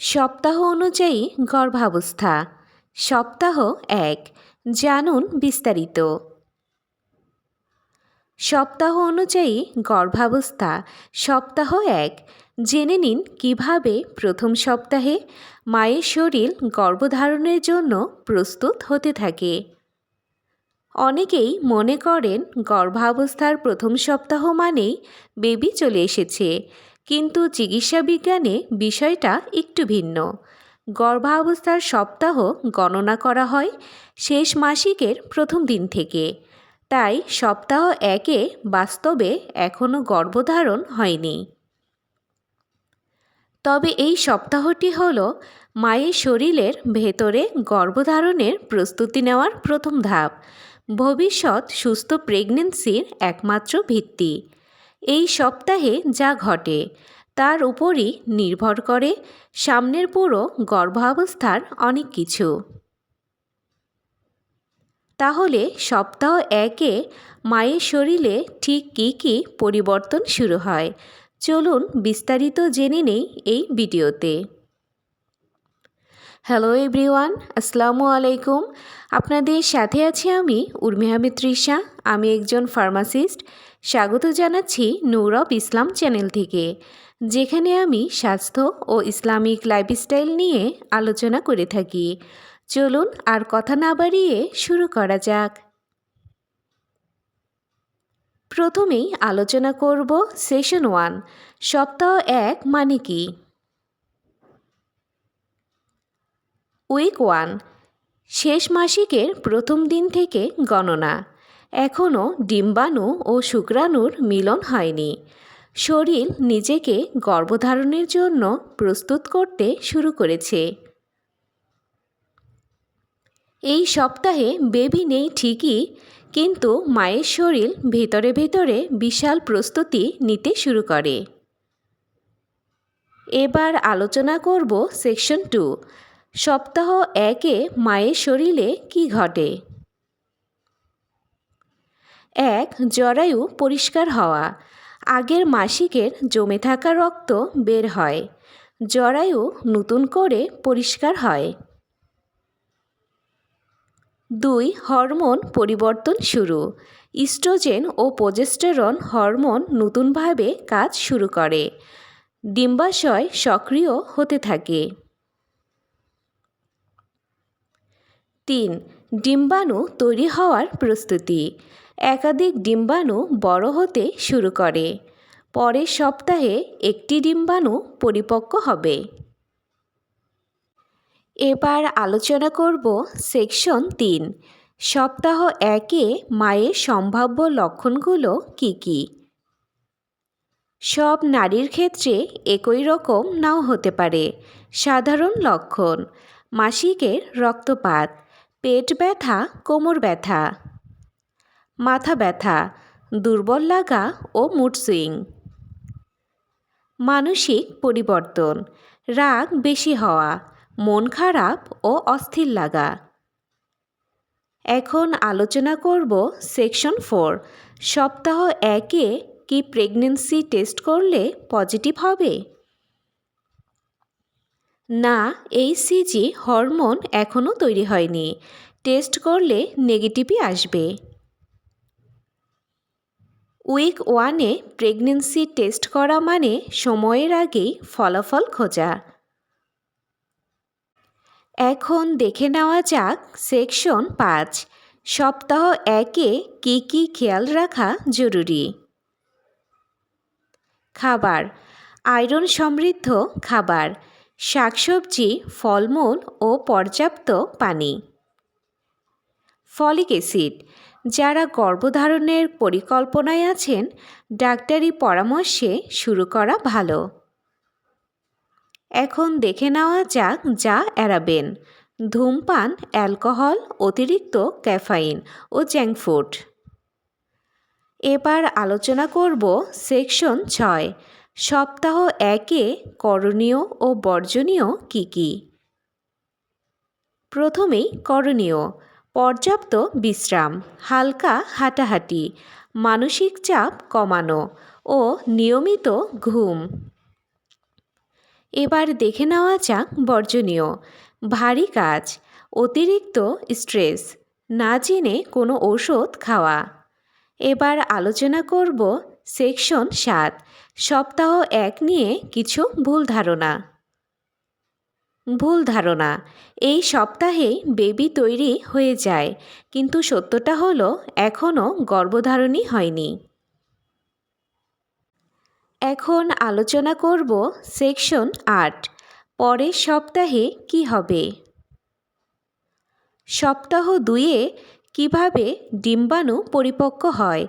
সপ্তাহ অনুযায়ী গর্ভাবস্থা। সপ্তাহ এক, জানুন বিস্তারিত। সপ্তাহ অনুযায়ী গর্ভাবস্থা, সপ্তাহ এক, জেনে নিন কীভাবে প্রথম সপ্তাহে মায়ের শরীর গর্ভধারণের জন্য প্রস্তুত হতে থাকে। অনেকেই মনে করেন গর্ভাবস্থার প্রথম সপ্তাহ মানেই বেবি চলে এসেছে কিন্তু চিকিৎসা বিজ্ঞানে বিষয়টা একটু ভিন্ন। গর্ভাবস্থার সপ্তাহ গণনা করা হয় শেষ মাসিকের প্রথম দিন থেকে। তাই সপ্তাহ একে বাস্তবে এখনও গর্ভধারণ হয়নি। তবে এই সপ্তাহটি হল মায়ের শরীরের ভেতরে গর্ভধারণের প্রস্তুতি নেওয়ার প্রথম ধাপ। ভবিষ্যৎ সুস্থ প্রেগনেন্সির একমাত্র ভিত্তি। এই সপ্তাহে যা ঘটে, তার উপরই নির্ভর করে সামনের পুরো গর্ভাবস্থার অনেক কিছু। তাহলে সপ্তাহ একে মায়ের শরীরে ঠিক কী কী পরিবর্তন শুরু হয়? চলুন বিস্তারিত জেনে নেই এই ভিডিওতে। হ্যালো এভরিওয়ান আসসালামু আলাইকুম। আপনাদের সাথে আছি আমি উর্মি আহমেদ তৃষা আমি একজন ফার্মাসিস্ট স্বাগত জানাচ্ছি নৌরব ইসলাম চ্যানেল থেকে, যেখানে আমি স্বাস্থ্য ও ইসলামিক লাইফস্টাইল নিয়ে আলোচনা করে থাকি। চলুন আর কথা না বাড়িয়ে শুরু করা যাক। প্রথমেই আলোচনা করব সেশন ওয়ান, সপ্তাহ এক মানে কি? উইক ওয়ান, শেষ মাসিকের প্রথম দিন থেকে গণনা। এখনও ডিম্বাণু ও শুক্রাণুর মিলন হয়নি। শরীর নিজেকে গর্ভধারণের জন্য প্রস্তুত করতে শুরু করেছে। এই সপ্তাহে বেবি নেই ঠিকই, কিন্তু মায়ের শরীর ভেতরে ভেতরে বিশাল প্রস্তুতি নিতে শুরু করে। এবার আলোচনা করব সেকশন টু। সপ্তাহ একে মায়ের শরীরে কি ঘটে? এক, জরায়ু পরিষ্কার হওয়া। আগের মাসিকের জমে থাকা রক্ত বের হয়। জরায়ু নতুন করে পরিষ্কার হয়। দুই, হরমোন পরিবর্তন শুরু। ইস্ট্রোজেন ও প্রোজেস্টেরন হরমোন নতুনভাবে কাজ শুরু করে। ডিম্বাশয় সক্রিয় হতে থাকে। তিন, ডিম্বাণু তৈরি হওয়ার প্রস্তুতি। একাধিক ডিম্বাণু বড় হতে শুরু করে। পরের সপ্তাহে একটি ডিম্বাণু পরিপক্ক হবে। এবার আলোচনা করব সেকশন তিন। সপ্তাহ একে মায়ের সম্ভাব্য লক্ষণগুলো কি কি? সব নারীর ক্ষেত্রে একই রকম নাও হতে পারে। সাধারণ লক্ষণ, মাসিকের রক্তপাত, পেট ব্যথা, কোমর ব্যথা। মাথা ব্যথা, দুর্বল লাগা ও মুড সুইং মানসিক পরিবর্তন, রাগ বেশি হওয়া, মন খারাপ ও অস্থির লাগা। এখন আলোচনা করব সেকশন ফোর, সপ্তাহ একে কি প্রেগনেন্সি টেস্ট করলে পজিটিভ হবে? না, এই সিজি হরমোন এখনও তৈরি হয়নি, টেস্ট করলে নেগেটিভই আসবে। উইক ওয়ানে প্রেগনেন্সি টেস্ট করা মানে সময়ের আগেই ফলাফল খোঁজা। এখন দেখে নেওয়া যাক সেকশন পাঁচ, সপ্তাহ একে কি কি খেয়াল রাখা জরুরি? খাবার, আয়রন সমৃদ্ধ খাবার, শাকসবজি, ফলমূল ও পর্যাপ্ত পানি। ফলিক অ্যাসিড যারা গর্ভধারণের পরিকল্পনায় আছেন, ডাক্তারি পরামর্শে শুরু করা ভালো। এখন দেখে নেওয়া যাক যা এড়াবেন। ধূমপান, অ্যালকোহল, অতিরিক্ত ক্যাফাইন ও জ্যাঙ্কফুড এবার আলোচনা করব সেকশন ছয়, সপ্তাহ একে করণীয় ও বর্জনীয় কী কী? প্রথমেই করণীয় পর্যাপ্ত বিশ্রাম, হালকা হাঁটাহাঁটি, মানসিক চাপ কমানো ও নিয়মিত ঘুম। এবার দেখে নেওয়া যাক বর্জনীয়, ভারী কাজ, অতিরিক্ত স্ট্রেস, না জেনে কোনো ঔষধ খাওয়া। এবার আলোচনা করব সেকশন সাত, সপ্তাহ এক নিয়ে কিছু ভুল ধারণা। ভুল ধারণা। এই সপ্তাহে বেবি তৈরি হয়ে যায়, কিন্তু সত্যটা হলো এখনও গর্ভধারণই হয়নি। এখন আলোচনা করব সেকশন আট, পরের সপ্তাহে কি হবে? সপ্তাহ দুইয়ে কীভাবে ডিম্বাণু পরিপক্ক হয়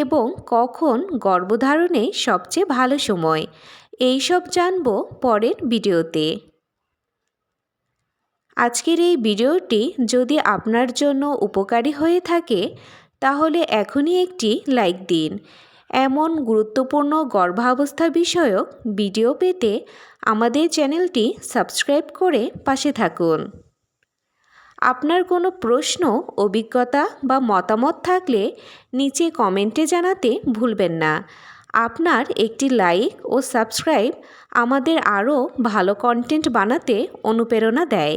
এবং কখন গর্ভধারণে সবচেয়ে ভালো সময়? এইসব জানব পরের ভিডিওতে। আজকের এই ভিডিওটি যদি আপনার জন্য উপকারী হয়ে থাকে, তাহলে এখনই একটি লাইক দিন। এমন গুরুত্বপূর্ণ গর্ভাবস্থা বিষয়ক ভিডিও পেতে আমাদের চ্যানেলটি সাবস্ক্রাইব করে পাশে থাকুন। আপনার কোনো প্রশ্ন, অভিজ্ঞতা বা মতামত থাকলে নিচে কমেন্টে জানাতে ভুলবেন না। আপনার একটি লাইক ও সাবস্ক্রাইব আমাদের আরও ভালো কন্টেন্ট বানাতে অনুপ্রেরণা দেয়।